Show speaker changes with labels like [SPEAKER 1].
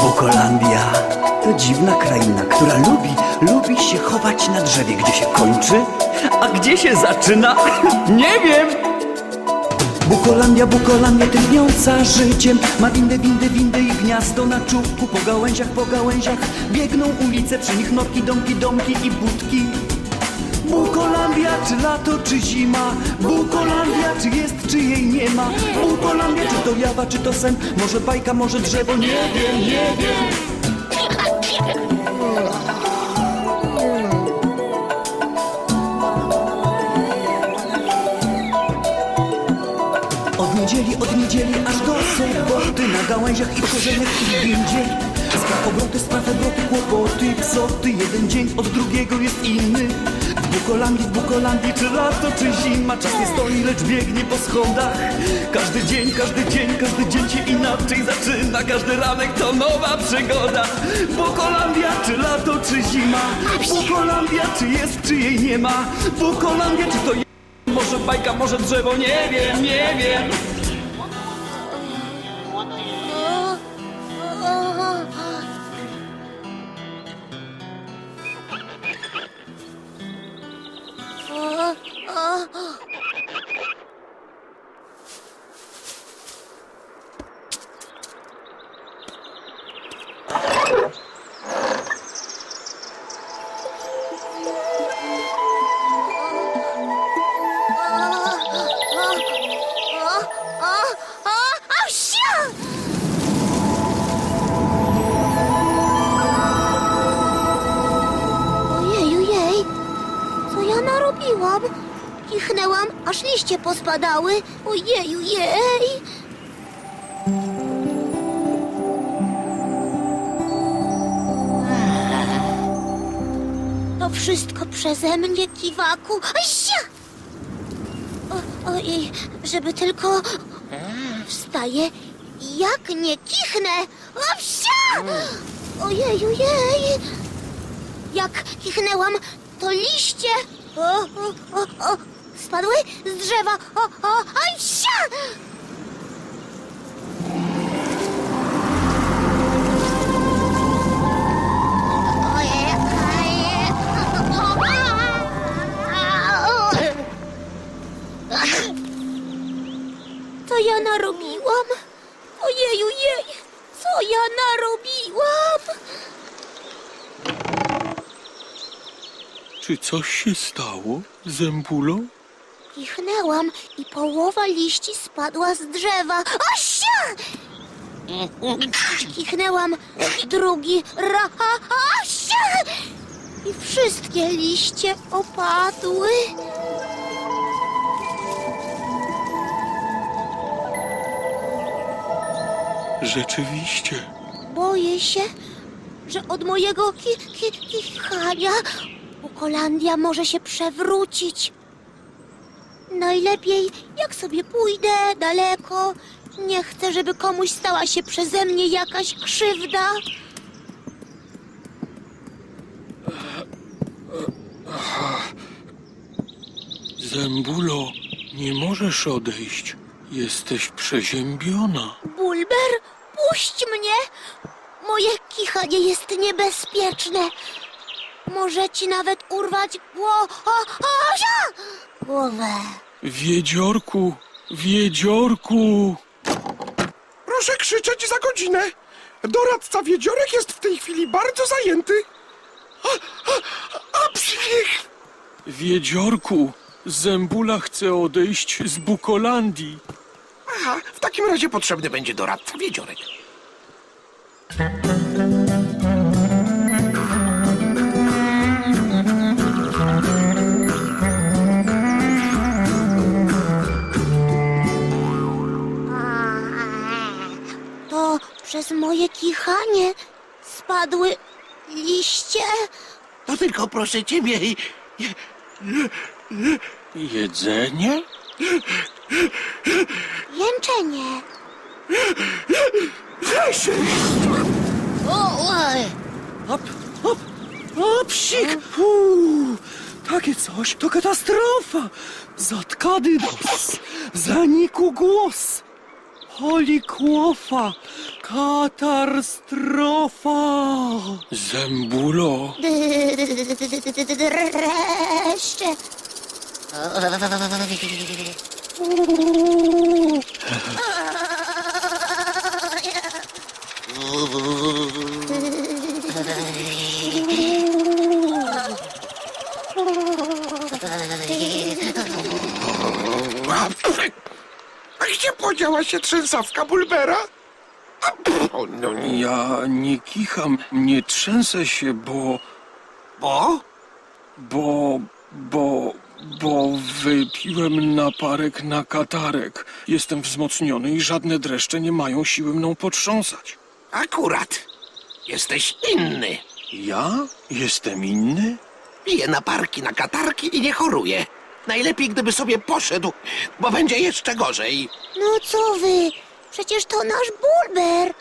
[SPEAKER 1] Bukolandia to dziwna kraina, która lubi, lubi się chować na drzewie, gdzie się kończy, a gdzie się zaczyna, nie wiem. Bukolandia, Bukolandia tętniąca życiem. Ma windy, windy, windy i gniazdo na czubku. Po gałęziach, po gałęziach biegną ulice. Przy nich norki, domki, domki i budki Bukolandia, czy lato, czy zima? Bukolandia, czy jest, czy jej nie ma? Bukolandia, czy to jawa, czy to sen? Może bajka, może drzewo? Nie wiem, nie wiem Od niedzieli, od niedzieli aż do soboty Na gałęziach i korzeniach i windzie Spraw obroty, spraw obroty, kłopoty, psoty Jeden dzień od drugiego jest inny Bukolandii, w Bukolandii, czy lato, czy zima? Czas nie stoi, lecz biegnie po schodach. Każdy dzień, każdy dzień, każdy dzień się inaczej zaczyna. Każdy ranek to nowa przygoda. Bukolandia, czy lato, czy zima? Bukolandia, czy jest, czy jej nie ma? Bukolandia, czy to jest może bajka, może drzewo, nie wiem, nie wiem.
[SPEAKER 2] Ojeju Kichnęłam, aż liście pospadały. Ojeju jej. To wszystko przeze mnie, kiwaku. Asia! O, ojej, żeby tylko... Wstaję i jak nie kichnę. Asia! Ojeju jej. Jak kichnęłam, to liście o, o, o, o, spadły z drzewa. O, o, Aisia! Ojej, ojej. Co ja narobiłam? Ojeju jej, co ja narobiłam?
[SPEAKER 3] Czy coś się stało, Zębulo?
[SPEAKER 2] Kichnęłam i połowa liści spadła z drzewa. Asia! Kichnęłam drugi raz. Asia! I wszystkie liście opadły.
[SPEAKER 3] Rzeczywiście.
[SPEAKER 2] Boję się, że od mojego ki ki kichania Bukolandia może się przewrócić. Najlepiej, jak sobie pójdę daleko. Nie chcę, żeby komuś stała się przeze mnie jakaś krzywda.
[SPEAKER 3] Zębulo, nie możesz odejść. Jesteś przeziębiona.
[SPEAKER 2] Bulber, puść mnie! Moje kichanie jest niebezpieczne. Może ci nawet urwać gło... O, o, ża! Głowę.
[SPEAKER 3] Wiedziorku, wiedziorku!
[SPEAKER 4] Proszę krzyczeć za godzinę. Doradca Wiedziorek jest w tej chwili bardzo zajęty. A, a, a psich!
[SPEAKER 3] Wiedziorku, Zębula chce odejść z Bukolandii.
[SPEAKER 4] Aha, w takim razie potrzebny będzie doradca Wiedziorek.
[SPEAKER 2] Moje kichanie spadły liście.
[SPEAKER 4] To tylko proszę ciebie.
[SPEAKER 3] Jedzenie?
[SPEAKER 2] Jęczenie.
[SPEAKER 1] Hop, hop, o, psik! Uuu, takie coś to katastrofa! Zatkany nos, zanikł głos, holikłofa, Katarstrofa!
[SPEAKER 3] Zębulo,
[SPEAKER 2] Dreszcze.
[SPEAKER 4] A, a gdzie podziała się trzęsawka Bulbera? O, no
[SPEAKER 3] ja nie kicham, nie trzęsę się, bo,
[SPEAKER 4] Bo?
[SPEAKER 3] bo, bo, bo wypiłem naparek na katarek. Jestem wzmocniony i żadne dreszcze nie mają siły mną potrząsać.
[SPEAKER 4] Akurat. Jesteś inny.
[SPEAKER 3] Ja? Jestem inny?
[SPEAKER 4] Pije naparki na katarki i nie choruje. Najlepiej, gdyby sobie poszedł, bo będzie jeszcze gorzej.
[SPEAKER 2] No co wy? Przecież to nasz Bulber.